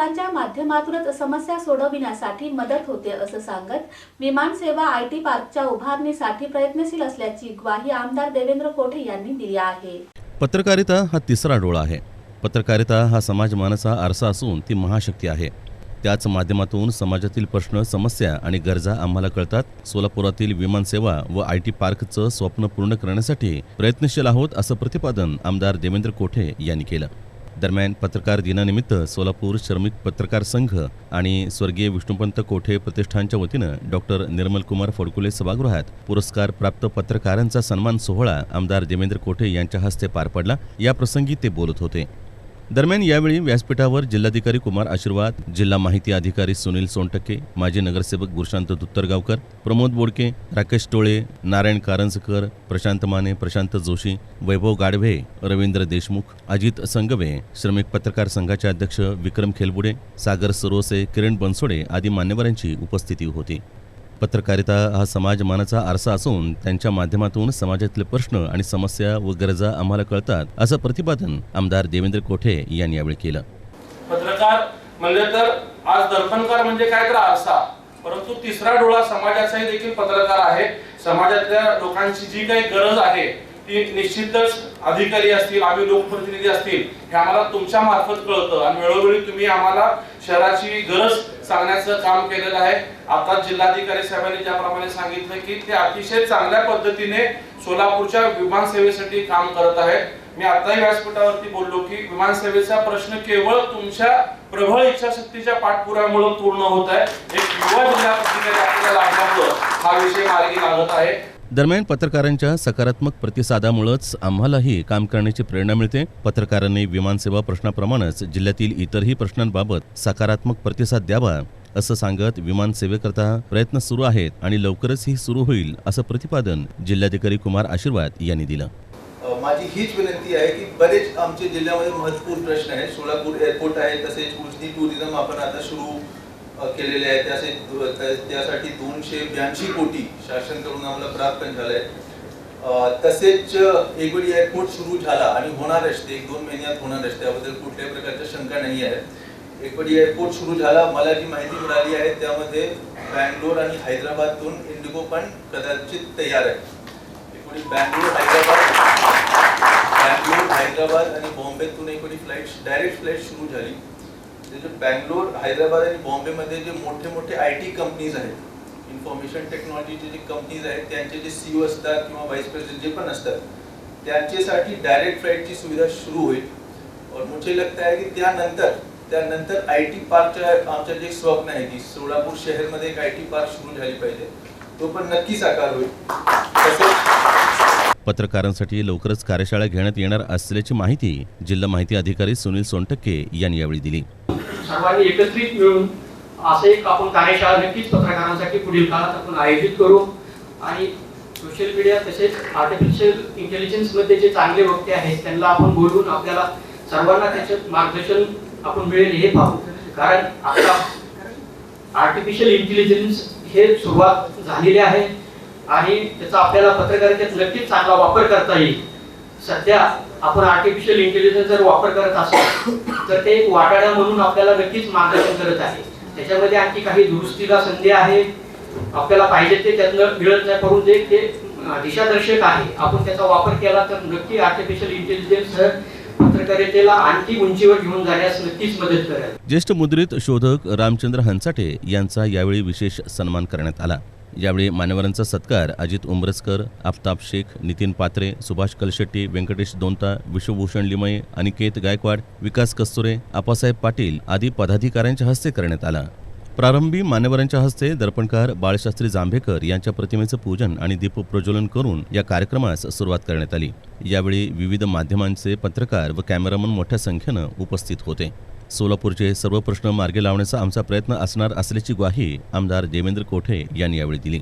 पत्रकारांच्या माध्यमातूनच समस्या सोडविण्यासाठी मदत होते असं सांगत विमान सेवा आय टी पार्कच्या उभारणीसाठी प्रयत्नशील असल्याची ग्वाही आमदार देवेंद्र कोठे यांनी दिली आहे. पत्रकारिता हा तिसरा डोळा आहे. पत्रकारिता हा समाजमानाचा आरसा असून ती महाशक्ती आहे. त्याच माध्यमातून समाजातील प्रश्न समस्या आणि गरजा आम्हाला कळतात. सोलापुरातील विमानसेवा व आय टी पार्कचं स्वप्न पूर्ण करण्यासाठी प्रयत्नशील आहोत असं प्रतिपादन आमदार देवेंद्र कोठे यांनी केलं. दरम्यान पत्रकार दिनानिमित्त सोलापूर श्रमिक पत्रकार संघ आणि स्वर्गीय विष्णुपंत कोठे प्रतिष्ठानच्या वतीनं डॉक्टर निर्मलकुमार फडकुले सभागृहात पुरस्कार प्राप्त पत्रकारांचा सन्मान सोहळा आमदार देवेंद्र कोठे यांच्या हस्ते पार पडला. या प्रसंगी ते बोलत होते. दरम्यान यावेळी व्यासपीठावर जिल्हाधिकारी कुमार आशीर्वाद जिल्हा माहिती अधिकारी सुनील सोनटक्के माजी नगरसेवक गुरशांत दुत्तरगावकर प्रमोद बोडके राकेश टोळे नारायण कारंजकर प्रशांत माने प्रशांत जोशी वैभव गाढवे रवींद्र देशमुख अजित संगवे श्रमिक पत्रकार संघाचे अध्यक्ष विक्रम खेलबुडे सागर सरोसे किरण बनसोडे आदी मान्यवरांची उपस्थिती होती. पत्रकारिता हा समाजमानाचा आरसा असून त्यांच्या माध्यमातून समाजातले प्रश्न आणि समस्या व गरजा आम्हाला कळतात असं प्रतिपादन आमदार देवेंद्र कोठे यांनी यावेळी केलं. पत्रकार म्हणजे तर आज दर्पणकार म्हणजे काय तर आरसा परंतु तिसरा डोळा समाजाचाही देखील पत्रकार आहे. समाजातल्या लोकांची जी काही गरज आहे की निश्चितच अधिकारी असतील आम्ही लोकप्रतिनिधी असतील हे आम्हाला तुमच्या मार्फत कळतं. आणि वेळोवेळी तुम्ही आम्हाला शहराची गरज सांगण्याचं काम केलेलं आहे. आता जिल्हाधिकारी साहेबांनी ज्याप्रमाणे सांगितलं की ते अतिशय चांगल्या पद्धतीने सोलापूरच्या विमान सेवेसाठी काम करत आहेत. मी आताही व्यासपीठावरती बोललो की विमान सेवेचा प्रश्न केवळ तुमच्या प्रबळ इच्छाशक्तीच्या पाठपुरामुळे पूर्ण होत आहे. एक युवा जिल्हा आपल्याला हा विषय मार्गी लागत आहे. दरम्यान पत्रकारांच्या सकारात्मक प्रतिसादामुळेच आम्हालाही काम करण्याची प्रेरणा मिळते. पत्रकारांनी विमानसेवा प्रश्नाप्रमाणेच जिल्ह्यातील इतरही प्रश्नांबाबत सकारात्मक प्रतिसाद द्यावा असं सांगत विमानसेवेकरता प्रयत्न सुरू आहेत आणि लवकरच ही सुरू होईल असं प्रतिपादन जिल्हाधिकारी कुमार आशीर्वाद यांनी दिलं. माझी हीच विनंती आहे की बरेच आमचे जिल्ह्यामध्ये महत्त्वपूर्ण प्रश्न आहेत. सोलापूर एअरपोर्ट आहे तसेच उजनी टुरिझम आपण आता सुरू केलेले आहे त्यासाठी त्यासाठी दोनशे ब्याऐंशी कोटी शासनकडून आम्हाला प्राप्त झालं आहे तसेच एकवेळी एअरपोर्ट सुरू झाला आणि होणार असते एक दोन महिन्यात होणार असते त्याबद्दल कुठल्याही प्रकारच्या शंका नाही आहे. एकवेळी एअरपोर्ट सुरू झाला. मला जी माहिती मिळाली आहे त्यामध्ये बँगलोर आणि हैदराबादतून इंडिगो पण कदाचित तयार आहे. एकवेळी बँगलोर हैदराबाद बँगलोर हैदराबाद आणि बॉम्बेतून एकवेळी फ्लाईट डायरेक्ट फ्लाईट सुरू झाली. बँगलोर हैदराबाद आणि बॉम्बेमध्ये जे मोठे मोठे आय टी कंपनीज आहेत इन्फॉर्मेशन टेक्नॉलॉजीचे जे कंपनीज आहेत त्यांचे जे सीईओ असतात किंवा व्हाईस प्रेसिडेंट जे पण असतात त्यांच्यासाठी डायरेक्ट फ्लाईटची सुविधा सुरू होईल. और मुझे लगता है की त्यानंतर त्यानंतर आय टी पार्कच्या आमचं जे स्वप्न आहे की सोलापूर शहरमध्ये एक आय टी पार्क सुरू झाली पाहिजे. तो पण नक्की साकार होईल. पत्रकारांसाठी लवकरच कार्यशाळा घेण्यात येणार असल्याची माहिती जिल्हा माहिती अधिकारी सुनील सोनटक्के यांनी यावेळी दिली. सर्वांनी एकत्रित मिळून असं एक आपण कार्यशाळा नक्कीच पत्रकारांसाठी पुढील काळात आपण आयोजित करू. आणि सोशल मीडिया तसेच आर्टिफिशियल इंटेलिजन्समध्ये जे चांगले वक्ते आहेत त्यांना आपण बोलवून आपल्याला सर्वांना त्याचे मार्गदर्शन आपण मिळेल हे पाहू. कारण आता आर्टिफिशियल इंटेलिजन्स हे सुरुवात झालेली आहे आणि त्याचा आपल्याला पत्रकारितेत नक्कीच चांगला वापर करता येईल. सध्या आपण आर्टिफिशियल इंटेलिजन्स जर वापर करत असू तर ते एक वाटाडा म्हणून आपल्याला नक्कीच मार्गदर्शन करत आहे. त्याच्यामध्ये आणखी काही दुरुस्तीला संधी आहे. आपल्याला पाहिजे ते त्यातनं मिळत नाही परंतु ते ते दिशादर्शक आहे. आपण त्याचा वापर केला तर नक्की आर्टिफिशियल इंटेलिजन्स पत्रकारितेला आणखी उंचीवर घेऊन जाण्यास नक्कीच मदत करेल. ज्येष्ठ मुद्रित शोधक रामचंद्र हंचाटे यांचा यावेळी विशेष सन्मान करण्यात आला. यावेळी मान्यवरांचा सत्कार अजित उंबरसकर आफताब शेख नितीन पात्रे सुभाष कलशेट्टी व्यंकटेश दोंता विश्वभूषण लिमये अनिकेत गायकवाड विकास कस्तुरे आपासाहेब पाटील आदी पदाधिकाऱ्यांच्या हस्ते करण्यात आला. प्रारंभी मान्यवरांच्या हस्ते दर्पणकार बाळशास्त्री जांभेकर यांच्या प्रतिमेचं पूजन आणि दीपप्रज्वलन करून या कार्यक्रमास सुरुवात करण्यात आली. यावेळी विविध माध्यमांचे पत्रकार व कॅमेरामन मोठ्या संख्येनं उपस्थित होते. सोलापूरचे सर्व प्रश्न मार्गी लावण्याचा आमचा प्रयत्न असणार असल्याची ग्वाही आमदार देवेंद्र कोठे यांनी यावेळी दिली.